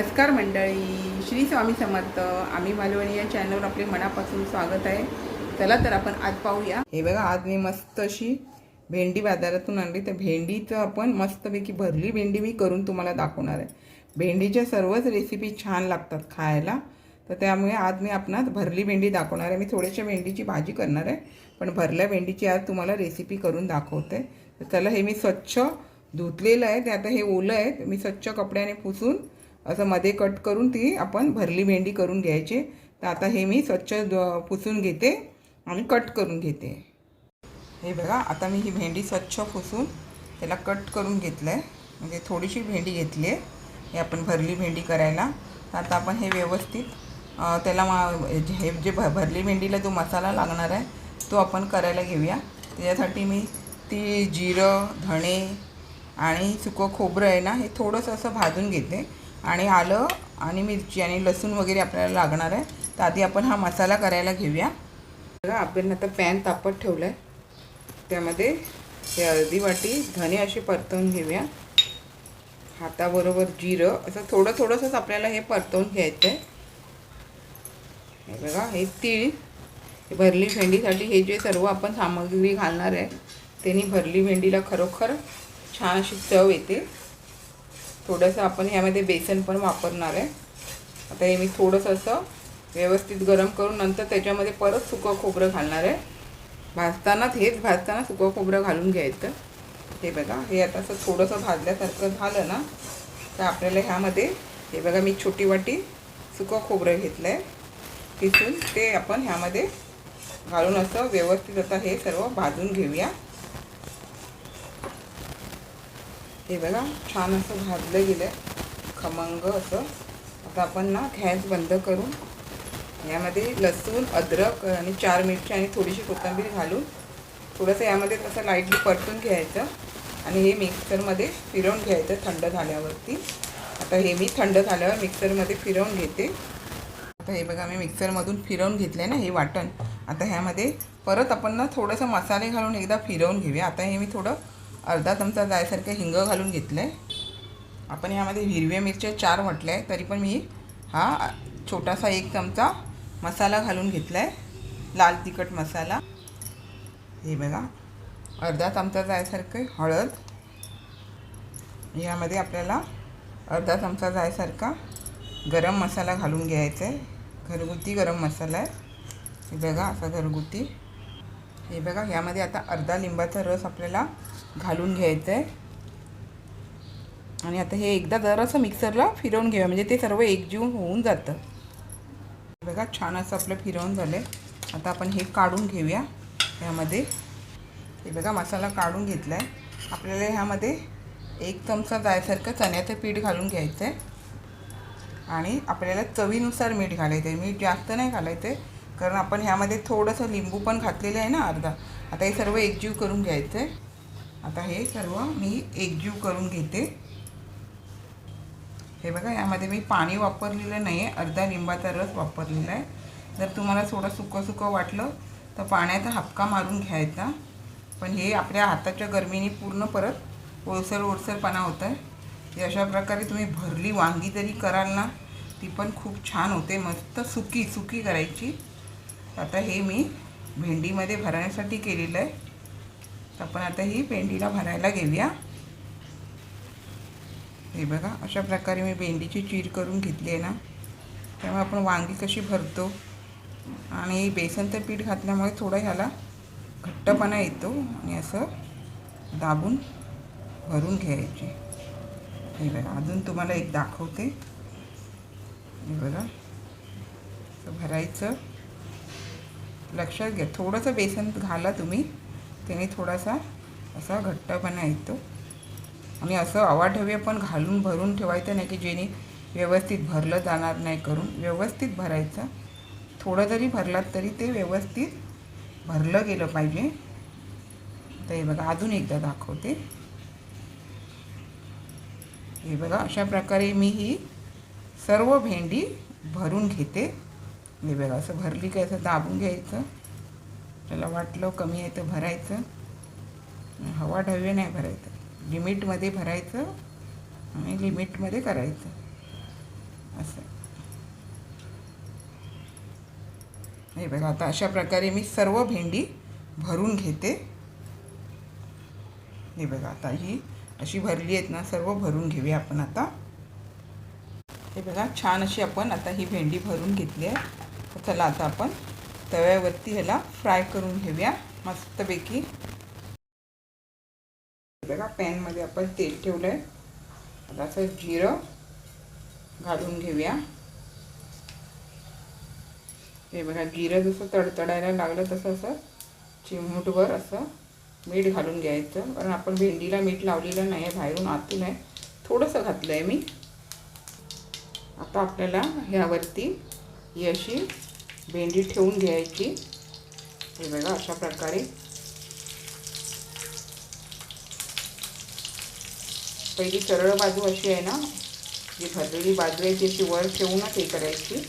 नमस्कार मंडळी श्री स्वामी समर्थ. आम्ही मालवणी या चॅनलवर आपले मनापासून स्वागत आहे. चला तर आपण आज पाहूया. हे बघा आज मी मस्त अशी भेंडी बाजारातून आणली. तर भेंडीचं आपण मस्तपैकी भरली भेंडी मी करून तुम्हाला दाखवणार आहे. भेंडीच्या सर्वच रेसिपी छान लागतात खायला. तर त्यामुळे आज मी आपणास भरली भेंडी दाखवणार आहे. मी थोड्याशा भेंडीची भाजी करणार आहे पण भरल्या भेंडीची आज तुम्हाला रेसिपी करून दाखवते. तर चला हे मी स्वच्छ धुतलेलं आहे. ते आता हे ओलं आहे. मी स्वच्छ कपड्याने पुसून असं मध्ये कट करून ती आपण भरली भेंडी करून घ्यायची. तर आता हे मी स्वच्छ पुसून घेते आणि कट करून घेते. हे बघा आता मी ही भेंडी स्वच्छ पुसून त्याला कट करून घेतलं आहे म्हणजे थोडीशी भेंडी घेतली आहे. हे आपण भरली भेंडी करायला. तर आता आपण हे व्यवस्थित त्याला मा हे जे भ भरली भेंडीला जो मसाला लागणार आहे तो आपण करायला घेऊया. त्याच्यासाठी मी ती जिरं धणे आणि सुकं खोबरं आहे ना हे थोडंसं असं भाजून घेते. आणि आलं आणि मिरची आणि लसूण वगैरे आपल्याला लागणार आहे. तर आधी आपण हा मसाला करायला घेऊया. बघा आपण आता पॅन तापत ठेवलं आहे त्यामध्ये हे अर्धी वाटी धने अशी परतवून घेऊया. हाताबरोबर जिरं असं थोडं थोडंसंच आपल्याला हे परतवून घ्यायचं आहे हे बघा हे तीळ भरली भेंडीसाठी हे जे सर्व आपण सामग्री घालणार आहे त्यांनी भरली भेंडीला खरोखर छान अशी चव येते. थोडंसं आपण ह्यामध्ये बेसन पण वापरणार आहे. आता हे मी थोडंसं असं व्यवस्थित गरम करून नंतर त्याच्यामध्ये परत सुकं खोबरं घालणार आहे. भाजतानाच हेच भाजताना सुकं खोबरं घालून घ्यायचं. हे बघा हे आता असं थोडंसं भाजल्यासारखं झालं ना तर आपल्याला ह्यामध्ये हे बघा मी छोटी वाटी सुकं खोबरं घेतलं आहे किसून ते आपण ह्यामध्ये घालून असं व्यवस्थित आता हे सर्व भाजून घेऊया. हे बघा छान असं भाजलं गेलं खमंग असं. आता आपण ना गॅस बंद करून यामध्ये लसूण अद्रक आणि चार मिरची आणि थोडीशी कोथिंबीर घालून थोडंसं यामध्ये तसं लाईटली परतून घ्यायचं आणि हे मिक्सरमध्ये फिरवून घ्यायचं थंड झाल्यावरती. आता हे मी थंड झाल्यावर मिक्सरमध्ये फिरवून घेते. आता हे बघा मी मिक्सरमधून फिरवून घेतलं आहे ना हे वाटण. आता ह्यामध्ये परत आपण ना थोडंसं मसाले घालून एकदा फिरवून घेऊया. आता हे मी थोडं अर्धा चमचा जायसारखं हिंग घालून घेतलं आहे आपण ह्यामध्ये हिरव्या मिरच्या चार म्हटल्या आहे तरी पण मी हा छोटासा एक चमचा मसाला घालून घेतला आहे लाल तिखट मसाला. हे बघा अर्धा चमचा जायसारखं हळद. यामध्ये आपल्याला अर्धा चमचा जायसारखा गरम मसाला घालून घ्यायचा आहे. घरगुती गरम मसाला आहे. हे बघा असा घरगुती. हे बघा यामध्ये आता अर्धा लिंबाचा रस आपल्याला घालून घ्यायचं आहे आणि आता हे एकदा जरासं मिक्सरला फिरवून घेऊया. म्हणजे ते सर्व एकजीव होऊन जातं. बघा छान असं आपलं फिरवून झालं आहे आता आपण हे काढून घेऊया ह्यामध्ये. हे बघा मसाला काढून घेतला आहे आपल्याला ह्यामध्ये एक चमचा जायसारखं चण्याचं पीठ घालून घ्यायचं आहे आणि आपल्याला चवीनुसार मीठ घालायचं आहे मीठ जास्त नाही घालायचं आहे कारण आपण ह्यामध्ये थोडंसं लिंबू पण घातलेलं आहे ना अर्धा. आता हे सर्व एकजीव करून घ्यायचं आहे आता हे सर्व मी एकजीव करून घेते. हे बघा यामध्ये मी पाणी वापरलेलं नाही आहे अर्धा लिंबाचा रस वापरलेला आहे. जर तुम्हाला थोडं सुकं सुकं वाटलं तर पाण्याचा हपका मारून घ्यायचा. पण हे आपल्या हाताच्या गरमीने पूर्ण परत ओळसर ओळसरपणा होतं आहे अशा प्रकारे तुम्ही भरली वांगी जरी कराल ना ती पण खूप छान होते मस्त सुकी सुकी करायची. आता हे मी भेंडीमध्ये भरण्यासाठी केलेलं आहे. आपण आता ही भेंडीला भरायला घेऊया. हे बघा अशा प्रकारे मी भेंडीची चीर करून घेतली आहे ना त्यामुळे आपण वांगी कशी भरतो आणि बेसनचं पीठ घातल्यामुळे थोडं ह्याला घट्टपणा येतो आणि असं दाबून भरून घ्यायचे. हे बघा अजून तुम्हाला एक दाखवते. हे बघा भरायचं. लक्षात घ्या थोडंसं बेसन घाला तुम्ही. त्याने थोडासा असा घट्टपणा येतो. आणि असं अवाढव्य पण घालून भरून ठेवायचं नाही की जेणे व्यवस्थित भरलं जाणार नाही करून. व्यवस्थित भरायचं. थोडं जरी भरलात तरी ते व्यवस्थित भरलं गेलं पाहिजे. तर हे बघा अजून एकदा दाखवते. हे बघा अशा प्रकारे मी ही सर्व भेंडी भरून घेते. हे बघा असं भरली की असं दाबून घ्यायचं. आपल्याला वाटलं कमी आहे तर भरायचं. हवा ढवे नाही भरायचं. लिमिटमध्ये भरायचं आणि लिमिटमध्ये करायचं. असं. हे बघा आता अशा प्रकारे मी सर्व भेंडी भरून घेते. हे बघा आता ही अशी भरली आहेत ना सर्व भरून घेऊया आपण आता. हे बघा छान अशी आपण आता ही भेंडी भरून घेतली आहे. चला आता आपण तव्यावरती ह्याला फ्राय करून घेऊया. मस्तपैकी. हे बघा पॅनमध्ये आपण तेल ठेवलं आहे आता असं जिरं घालून घेऊया. हे बघा जिरं जसं तडतडायला लागलं तसं असं चिमूटभर असं मीठ घालून घ्यायचं. कारण आपण भेंडीला मीठ लावलेलं नाही आहे बाहेरून आतून आहे. थोडंसं घातलं आहे मी. आता आपल्याला ह्यावरती ही अशी भेंडी ठेवून घ्यायची. हे बघा अशा प्रकारे. पहिली सरळ बाजू अशी आहे ना जी भरलेली बाजू आहे ती वर ठेवूनच हे करायची.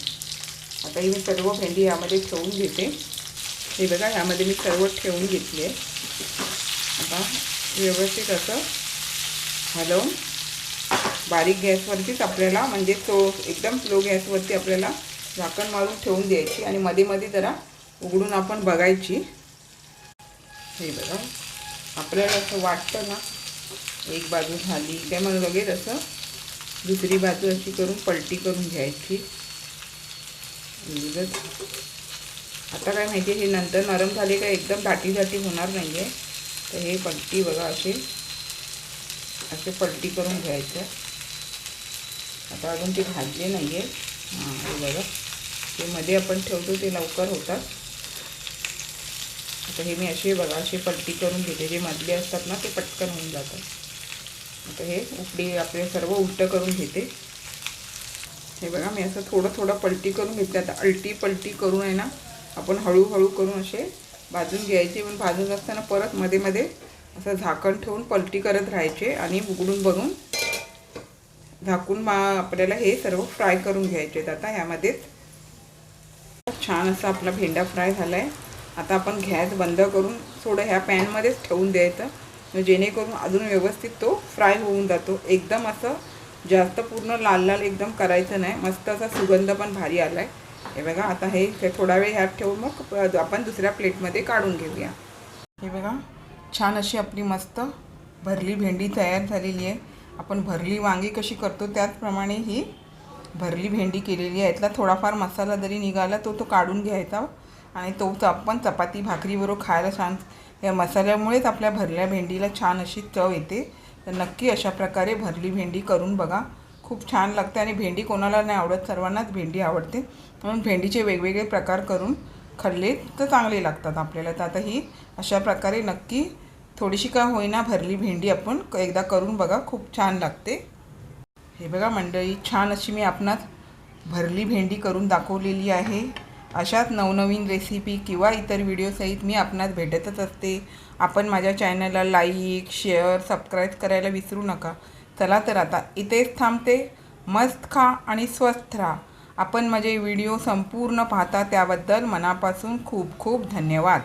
आता ही मी सर्व भेंडी यामध्ये ठेवून घेते. हे बघा ह्यामध्ये मी सर्व ठेवून घेतली आहे. आता व्यवस्थित असं हलवून बारीक गॅसवरतीच आपल्याला म्हणजे तो एकदम स्लो गॅसवरती आपल्याला झाकण मारून ठेवून द्यायची आणि मध्ये मध्ये जरा उघडून आपण बघायची. हे बघा. आपल्याला असं वाटतं ना एक बाजू झाली. काय मग लगेच असं दुसरी बाजू अशी करून पलटी करून घ्यायची. आता काय माहिती हे नंतर नरम झाले का एकदम दाटी दाटी होणार नाही आहे तर हे पलटी बघा असे असे पलटी करून घ्यायचं. आता अजून ते भाजले नाही आहे हां हे बघा. ते मध्ये आपण ठेवतो ते लवकर होतात. आता हे मी असे बघा असे पलटी करून घेते. जे मधले असतात ना ते पटकन होऊन जातात. आता हे उकडी आपले सर्व उलटं करून घेते. हे बघा मी असं थोडं थोडं पलटी करून घेतलं आता अल्टी पलटी करून आहे ना आपण हळूहळू करून असे भाजून घ्यायचे. पण भाजून असताना परत मध्ये मध्ये असं झाकण ठेवून पलटी करत राहायचे आणि उघडून बघून झाकून मा आपल्याला हे सर्व फ्राय करून घ्यायचे आता ह्यामध्येच छान असा आपला भेंडा फ्राय झाला आहे आता आपण गॅस बंद करून थोडं ह्या पॅनमध्येच ठेवून द्यायचं. म्हणजे जेणेकरून अजून व्यवस्थित तो फ्राय होऊन जातो. एकदम असं जास्त पूर्ण लाल लाल एकदम करायचं नाही. मस्त असा सुगंध पण भारी आला आहे हे बघा आता हे थोडा वेळ ह्यात ठेवून मग आपण दुसऱ्या प्लेटमध्ये काढून घेऊया. हे बघा छान अशी आपली मस्त भरली भेंडी तयार झालेली आहे. आपण भरली वांगी कशी करतो त्याचप्रमाणे ही भरली भेंडी केलेली आहे. यातला थोडाफार मसाला जरी निघाला तो तो काढून घ्यायचा. आणि तो आपण चपाती भाकरीबरोबर खायला छान या मसाल्यामुळेच आपल्या भरल्या भेंडीला छान अशी चव येते. तर नक्की अशा प्रकारे भरली भेंडी करून बघा. खूप छान लागते आणि भेंडी कोणाला नाही आवडत सर्वांनाच भेंडी आवडते. म्हणून भेंडीचे वेगवेगळे प्रकार करून खाल्ले तर चांगले लागतात आपल्याला. तर आता ही अशा प्रकारे नक्की थोडीशी का होईना भरली भेंडी आपण एकदा करून बघा. खूप छान लागते. हे बघा मंडळी छान अशी मी आपणास भरली भेंडी करून दाखवलेली आहे. अशाच नवनवीन रेसिपी किंवा इतर व्हिडिओसहित मी आपणास भेटतच असते. आपण माझ्या चॅनलला लाईक शेअर सबस्क्राईब करायला विसरू नका. चला तर आता इथेच थांबते. मस्त खा आणि स्वस्थ राहा. आपण माझे व्हिडिओ संपूर्ण पाहता त्याबद्दल मनापासून खूप खूप धन्यवाद.